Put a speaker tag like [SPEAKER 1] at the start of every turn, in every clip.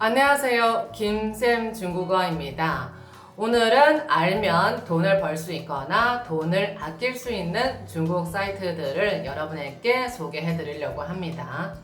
[SPEAKER 1] 안녕하세요. 김쌤 중국어입니다. 오늘은 알면 돈을 벌 수 있거나 돈을 아낄 수 있는 중국 사이트들을 여러분에게 소개해 드리려고 합니다.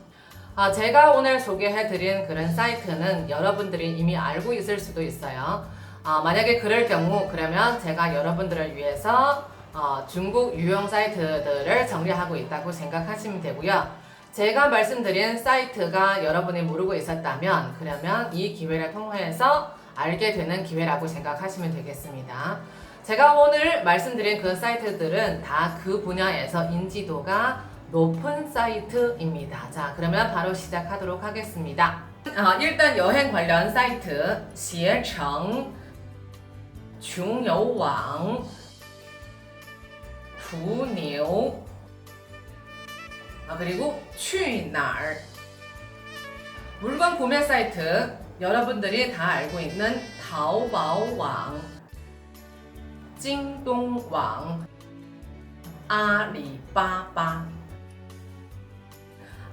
[SPEAKER 1] 아, 제가 오늘 소개해 드린 그런 사이트는 여러분들이 이미 알고 있을 수도 있어요. 아, 만약에 그럴 경우 그러면 제가 여러분들을 위해서 어, 중국 유형 사이트들을 정리하고 있다고 생각하시면 되고요. 제가 말씀드린 사이트가 여러분이 모르고 있었다면 그러면 이 기회를 통해서 알게 되는 기회라고 생각하시면 되겠습니다. 제가 오늘 말씀드린 그 사이트들은 다 그 분야에서 인지도가 높은 사이트입니다. 자, 그러면 바로 시작하도록 하겠습니다. 아, 일단 여행 관련 사이트,携程, 중요왕, 부뉴, 아, 그리고 去哪儿 물건 구매 사이트 여러분들이 다 알고 있는 타오바오왕, 京东网, 아리바바.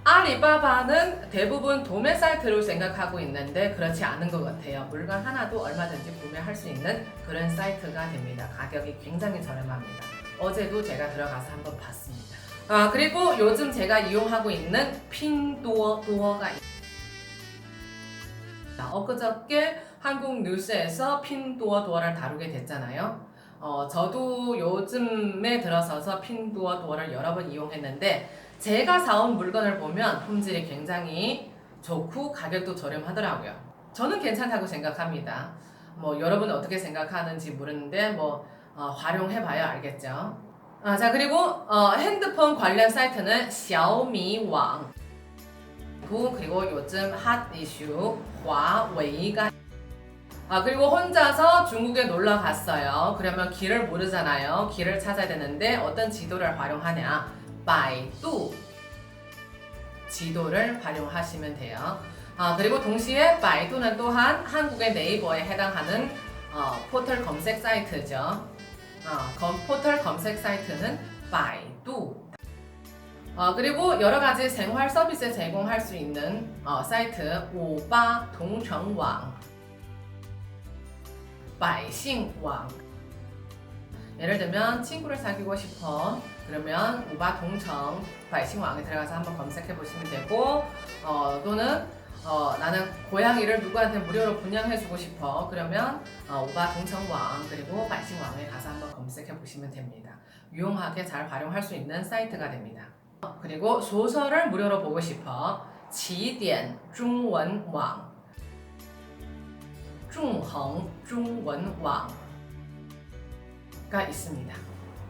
[SPEAKER 1] 아리바바는 대부분 도매 사이트로 생각하고 있는데 그렇지 않은 것 같아요. 물건 하나도 얼마든지 구매할 수 있는 그런 사이트가 됩니다. 가격이 굉장히 저렴합니다. 어제도 제가 들어가서 한번 봤습니다. 아, 그리고 요즘 제가 이용하고 있는 핀도어 도어가 있습니다. 엊그저께 한국 뉴스에서 핀도어 도어를 다루게 됐잖아요. 어, 저도 요즘에 들어서서 핀도어 도어를 여러 번 이용했는데 제가 사온 물건을 보면 품질이 굉장히 좋고 가격도 저렴하더라고요. 저는 괜찮다고 생각합니다. 뭐 여러분은 어떻게 생각하는지 모르는데 뭐 어, 활용해봐야 알겠죠. 아, 자 그리고 어, 핸드폰 관련 사이트는 그리고 그리고 요즘 핫 이슈 화웨이가 아 그리고 혼자서 중국에 놀러 갔어요. 그러면 길을 모르잖아요. 길을 찾아야 되는데 어떤 지도를 활용하냐? 바이두 지도를 활용하시면 돼요. 아 그리고 동시에 바이두는 또한 한국의 네이버에 해당하는 어, 포털 검색 사이트죠. 어, 포털 검색 사이트는 바이두. 어, 그리고 여러 가지 생활 서비스 제공할 수 있는 어, 사이트 오바 동정왕, 바이싱왕. 예를 들면 친구를 사귀고 싶어 그러면 오바 동정 바이싱왕에 들어가서 한번 검색해 보시면 되고 어, 또는 어, 나는 고양이를 누구한테 무료로 분양해주고 싶어. 그러면 어, 오바 동청왕 그리고 발신왕에 가서 한번 검색해 보시면 됩니다. 유용하게 잘 활용할 수 있는 사이트가 됩니다. 어, 그리고 소설을 무료로 보고 싶어. 起点中文网 중흥 중원왕가 있습니다.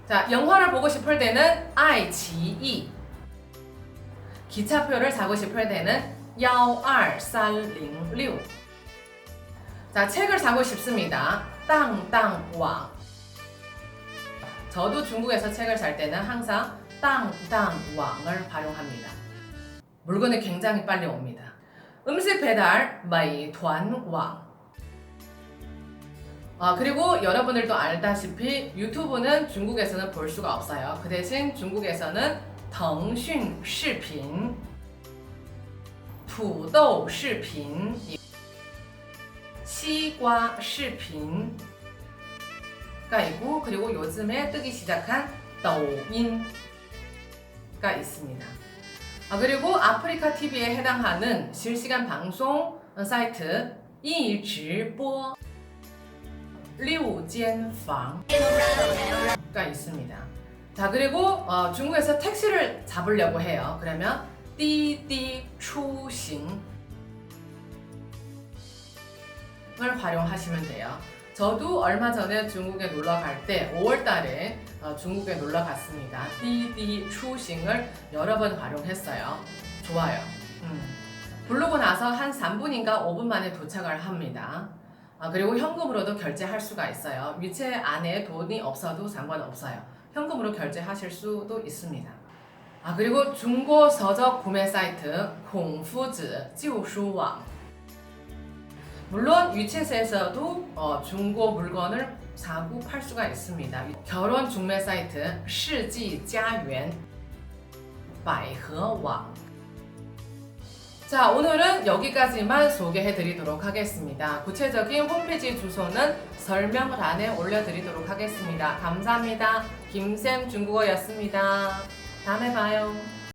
[SPEAKER 1] 자, 영화를 보고 싶을 때는 아이치이 기차표를 사고 싶을 때는 12306. 자, 책을 사고 싶습니다. 땅땅왕. 저도 중국에서 책을 살 때는 항상 땅땅왕을 활용합니다. 물건이 굉장히 빨리 옵니다. 음식 배달 마이团왕. 아, 그리고 여러분들도 알다시피 유튜브는 중국에서는 볼 수가 없어요. 그 대신 중국에서는 덩슌 시핀 土豆视频、西瓜视频가 있고 그리고 요즘에 뜨기 시작한抖音가 있습니다. 아, 그리고 아프리카 TV에 해당하는 실시간 방송 사이트 이直播 六间房가 있습니다. 자 그리고 어, 중국에서 택시를 잡으려고 해요. 그러면 띠띠 추 싱을 활용하시면 돼요. 저도 얼마 전에 중국에 놀러 갈 때 5월 달에 어, 중국에 놀러 갔습니다. 띠띠 추싱을 여러 번 활용했어요. 좋아요. 음. 부르고 나서 한 3분인가 5분 만에 도착을 합니다. 아, 그리고 현금으로도 결제할 수가 있어요. 위체 안에 돈이 없어도 상관없어요. 현금으로 결제하실 수도 있습니다. 아, 그리고 중고 서적 구매 사이트 공푸즈 지우슈왕 물론 위챗에서도 어, 중고 물건을 사고 팔 수가 있습니다. 결혼 중매 사이트 시지家园百合网 자, 오늘은 여기까지만 소개해 드리도록 하겠습니다. 구체적인 홈페이지 주소는 설명란에 올려드리도록 하겠습니다. 감사합니다. 김쌤 중국어였습니다. 다음에 봐요.